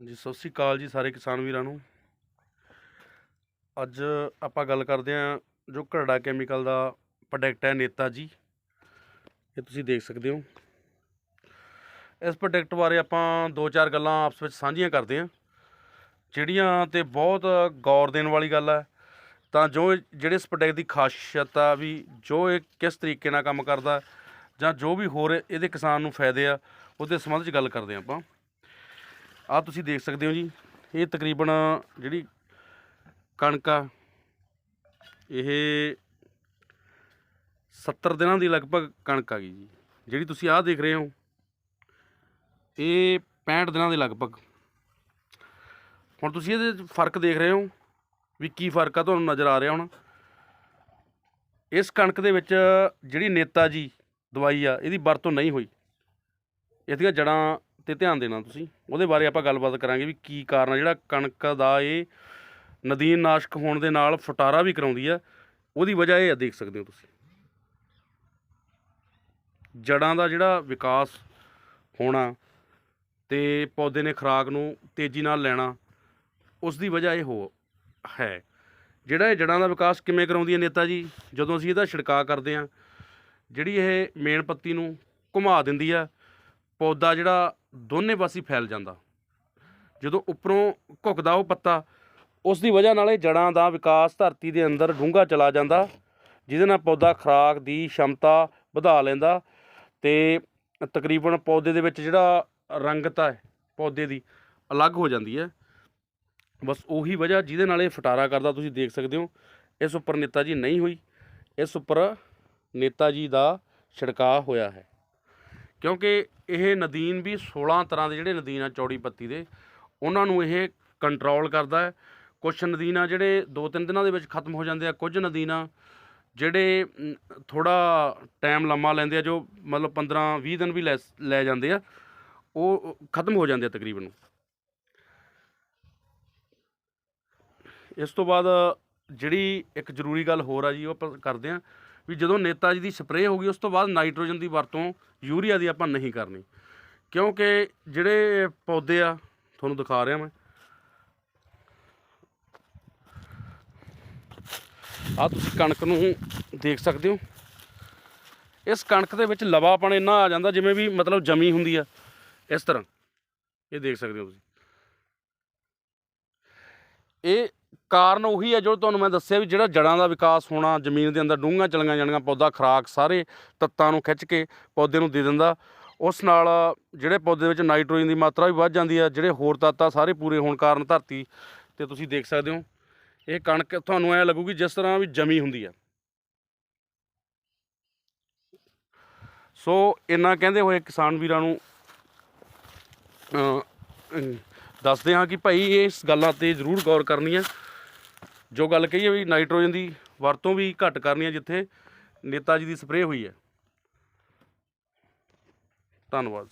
ਜੀ ਸਤਿ ਸ਼੍ਰੀ ਅਕਾਲ ਜੀ ਸਾਰੇ ਕਿਸਾਨ ਵੀਰਾਂ ਨੂੰ। ਅੱਜ ਆਪਾਂ ਗੱਲ ਕਰਦੇ ਹਾਂ ਜੋ ਘਰੜਾ ਕੈਮੀਕਲ ਦਾ ਪ੍ਰੋਡਕਟ ਹੈ ਨੇਤਾ ਜੀ। ਇਹ ਤੁਸੀਂ ਦੇਖ ਸਕਦੇ ਹੋ। ਇਸ ਪ੍ਰੋਡਕਟ ਬਾਰੇ ਆਪਾਂ ਦੋ ਚਾਰ ਗੱਲਾਂ ਆਪਸ ਵਿੱਚ ਸਾਂਝੀਆਂ ਕਰਦੇ ਹਾਂ। ਜਿਹੜੀਆਂ ਤੇ ਬਹੁਤ ਗੌਰ ਦੇਣ ਵਾਲੀ ਗੱਲ ਹੈ, ਤਾਂ ਜੋ ਜਿਹੜੇ ਇਸ ਪ੍ਰੋਡਕਟ ਦੀ ਖਾਸੀਅਤ ਆ ਵੀ ਜੋ ਇਹ ਕਿਸ ਤਰੀਕੇ ਨਾਲ ਕੰਮ ਕਰਦਾ ਜਾਂ ਜੋ ਵੀ ਹੋਰ ਇਹਦੇ ਕਿਸਾਨ ਨੂੰ ਫਾਇਦੇ ਆ, ਉਹਦੇ ਸੰਬੰਧ 'ਚ ਗੱਲ ਕਰਦੇ ਹਾਂ ਆਪਾਂ। ਆ ਤੁਸੀਂ ਦੇਖ ਸਕਦੇ ਹੋ ਜੀ, ਇਹ ਤਕਰੀਬਨ ਜਿਹੜੀ ਕਣਕ ਆ, ਇਹ 70 ਦਿਨਾਂ ਦੀ ਲਗਭਗ ਕਣਕ ਆ ਗਈ ਜੀ। ਜਿਹੜੀ ਤੁਸੀਂ ਆਹ ਦੇਖ ਰਹੇ ਹੋ, ਇਹ 65 ਦਿਨਾਂ ਦੇ ਲਗਭਗ। ਹੁਣ ਤੁਸੀਂ ਇਹਦੇ 'ਚ ਫ਼ਰਕ ਦੇਖ ਰਹੇ ਹੋ ਵੀ ਕੀ ਫ਼ਰਕ ਆ ਤੁਹਾਨੂੰ ਨਜ਼ਰ ਆ ਰਿਹਾ ਹੁਣ। ਇਸ ਕਣਕ ਦੇ ਵਿੱਚ ਜਿਹੜੀ ਨੇਤਾ ਜੀ, ਦਵਾਈ ਆ, ਇਹਦੀ ਵਰਤੋਂ ਨਹੀਂ ਹੋਈ। ਇਹਦੀਆਂ ਜੜਾਂ ਤੇ ਧਿਆਨ ਦੇਣਾ ਤੁਸੀਂ। ਉਹਦੇ ਬਾਰੇ ਆਪਾਂ ਗੱਲਬਾਤ ਕਰਾਂਗੇ ਵੀ ਕੀ ਕਾਰਨ ਆ, ਜਿਹੜਾ ਕਣਕ ਦਾ ਇਹ ਨਦੀਨ ਨਾਸ਼ਕ ਹੋਣ ਦੇ ਨਾਲ ਫਟਾਰਾ ਵੀ ਕਰਾਉਂਦੀ ਆ, ਉਹਦੀ ਵਜ੍ਹਾ ਇਹ ਆ, ਦੇਖ ਸਕਦੇ ਹੋ ਤੁਸੀਂ। ਜੜਾਂ ਦਾ ਜਿਹੜਾ ਵਿਕਾਸ ਹੋਣਾ ਤੇ ਪੌਦੇ ਨੇ ਖੁਰਾਕ ਨੂੰ ਤੇਜ਼ੀ ਨਾਲ ਲੈਣਾ, ਉਸ ਦੀ ਵਜ੍ਹਾ ਇਹ ਹੋ, ਹੈ। ਜਿਹੜਾ ਇਹ ਜੜਾਂ ਦਾ ਵਿਕਾਸ ਕਿਵੇਂ ਕਰਾਉਂਦੀ ਹੈ ਨੇਤਾ ਜੀ? ਜਦੋਂ ਅਸੀਂ ਇਹਦਾ ਛਿੜਕਾਅ ਕਰਦੇ ਹਾਂ ਜਿਹੜੀ ਇਹ ਮੇਨ ਪੱਤੀ ਨੂੰ ਘੁਮਾ ਦਿੰਦੀ ਆ, ਪੌਦਾ ਜਿਹੜਾ ਦੋਨੇ ਪਾਸੇ ਫੈਲ ਜਾਂਦਾ। ਜਦੋਂ ਉੱਪਰੋਂ ਘੁੱਕਦਾ ਉਹ ਪੱਤਾ, ਉਸ ਦੀ ਵਜ੍ਹਾ ਨਾਲ ਇਹ ਜੜਾਂ ਦਾ ਵਿਕਾਸ ਧਰਤੀ ਦੇ ਅੰਦਰ ਡੂੰਘਾ ਚਲਾ ਜਾਂਦਾ, ਜਿਹਦੇ ਨਾਲ ਪੌਦਾ ਖੁਰਾਕ ਦੀ ਸ਼ਮਤਾ ਵਧਾ ਲੈਂਦਾ ਤੇ ਤਕਰੀਬਨ ਪੌਦੇ ਦੇ ਵਿੱਚ ਜਿਹੜਾ ਰੰਗਤਾ ਹੈ ਪੌਦੇ ਦੀ, ਅਲੱਗ ਹੋ ਜਾਂਦੀ ਹੈ। ਬਸ ਉਹੀ ਵਜ੍ਹਾ ਜਿਹਦੇ ਨਾਲ ਇਹ ਫਟਾਰਾ ਕਰਦਾ, ਤੁਸੀਂ ਦੇਖ ਸਕਦੇ ਹੋ। ਇਸ ਉੱਪਰ ਨੇਤਾ ਜੀ ਨਹੀਂ ਹੋਈ, ਇਸ ਉੱਪਰ ਨੇਤਾ ਜੀ ਦਾ ਛਿੜਕਾਅ ਹੋਇਆ ਹੈ। ਕਿਉਂਕਿ ਇਹ ਨਦੀਨ ਵੀ 16 ਤਰ੍ਹਾਂ ਦੇ ਜਿਹੜੇ ਨਦੀਨ ਆ ਚੌੜੀ ਪੱਤੀ ਦੇ, ਉਹਨਾਂ ਨੂੰ ਇਹ ਕੰਟਰੋਲ ਕਰਦਾ ਹੈ। ਕੁਝ ਨਦੀਨ ਆ ਜਿਹੜੇ 2-3 ਦਿਨਾਂ ਦੇ ਵਿੱਚ ਖਤਮ ਹੋ ਜਾਂਦੇ ਆ, ਕੁਝ ਨਦੀਨ ਆ ਜਿਹੜੇ ਥੋੜਾ ਟਾਈਮ ਲੰਮਾ ਲੈਂਦੇ ਆ, ਜੋ ਮਤਲਬ 15-20 ਦਿਨ ਵੀ ਲੈ ਲੈ ਜਾਂਦੇ ਆ ਉਹ ਖਤਮ ਹੋ ਜਾਂਦੇ ਆ ਤਕਰੀਬਨ। ਇਸ ਤੋਂ ਬਾਅਦ ਜਿਹੜੀ ਇੱਕ ਜ਼ਰੂਰੀ ਗੱਲ ਹੋਰ ਆ ਜੀ, ਉਹ ਆਪਾਂ ਕਰਦੇ ਆ ਵੀ ਜਦੋਂ ਨੇਤਾ ਜੀ ਦੀ ਸਪਰੇਅ ਹੋ ਗਈ, ਉਸ ਤੋਂ ਬਾਅਦ ਨਾਈਟ੍ਰੋਜਨ ਦੀ ਵਰਤੋਂ ਯੂਰੀਆ ਦੀ ਆਪਾਂ ਨਹੀਂ ਕਰਨੀ। ਕਿਉਂਕਿ ਜਿਹੜੇ ਪੌਦੇ ਆ, ਤੁਹਾਨੂੰ ਦਿਖਾ ਰਿਹਾ ਮੈਂ। ਆ ਤੁਸੀਂ ਕਣਕ ਨੂੰ ਦੇਖ ਸਕਦੇ ਹੋ। ਇਸ ਕਣਕ ਦੇ ਵਿੱਚ ਲਵਾਪਣ ਇੰਨਾ ਆ ਜਾਂਦਾ, ਜਿਵੇਂ ਵੀ ਮਤਲਬ ਜਮੀ ਹੁੰਦੀ ਆ। ਇਸ ਤਰ੍ਹਾਂ। ਇਹ ਦੇਖ ਸਕਦੇ ਹੋ ਤੁਸੀਂ। ਇਹ ਕਾਰਨ ਉਹੀ ਹੈ ਜੋ ਤੁਹਾਨੂੰ ਮੈਂ ਦੱਸਿਆ ਵੀ ਜਿਹੜਾ ਜੜਾਂ ਦਾ ਵਿਕਾਸ ਹੋਣਾ, ਜ਼ਮੀਨ ਦੇ ਅੰਦਰ ਡੂੰਘਾ ਚਲੀਆਂ ਜਾਣੀਆਂ, ਪੌਦਾ ਖਰਾਕ ਸਾਰੇ ਤੱਤਾਂ ਨੂੰ ਖਿੱਚ ਕੇ ਪੌਦੇ ਨੂੰ ਦੇ ਦਿੰਦਾ। ਉਸ ਨਾਲ ਜਿਹੜੇ ਪੌਦੇ ਵਿੱਚ ਨਾਈਟ੍ਰੋਜਨ ਦੀ ਮਾਤਰਾ ਵੀ ਵੱਧ ਜਾਂਦੀ ਹੈ, ਜਿਹੜੇ ਹੋਰ ਤੱਤ ਆ ਸਾਰੇ ਪੂਰੇ ਹੋਣ ਕਾਰਨ ਧਰਤੀ ਤੇ ਤੁਸੀਂ ਦੇਖ ਸਕਦੇ ਹੋ। ਇਹ ਕਣਕ ਤੁਹਾਨੂੰ ਐ ਲੱਗੂਗੀ ਜਿਸ ਤਰ੍ਹਾਂ ਵੀ ਜਮੀ ਹੁੰਦੀ ਆ ਸੋ ਇੰਨਾ ਕਹਿੰਦੇ ਹੋਏ ਕਿਸਾਨ ਵੀਰਾਂ ਨੂੰ ਦੱਸਦੇ ਹਾਂ ਕਿ ਭਾਈ ਇਸ ਗੱਲਾਂ ਤੇ ਜ਼ਰੂਰ ਗੌਰ ਕਰਨੀ ਹੈ। ਜੋ ਗੱਲ ਕਹੀ ਹੈ ਵੀ ਨਾਈਟ੍ਰੋਜਨ ਦੀ ਵਰਤੋਂ ਵੀ ਘੱਟ ਕਰਨੀ ਹੈ ਜਿੱਥੇ ਨੇਤਾ ਜੀ ਦੀ ਸਪਰੇਅ ਹੋਈ ਹੈ। ਧੰਨਵਾਦ।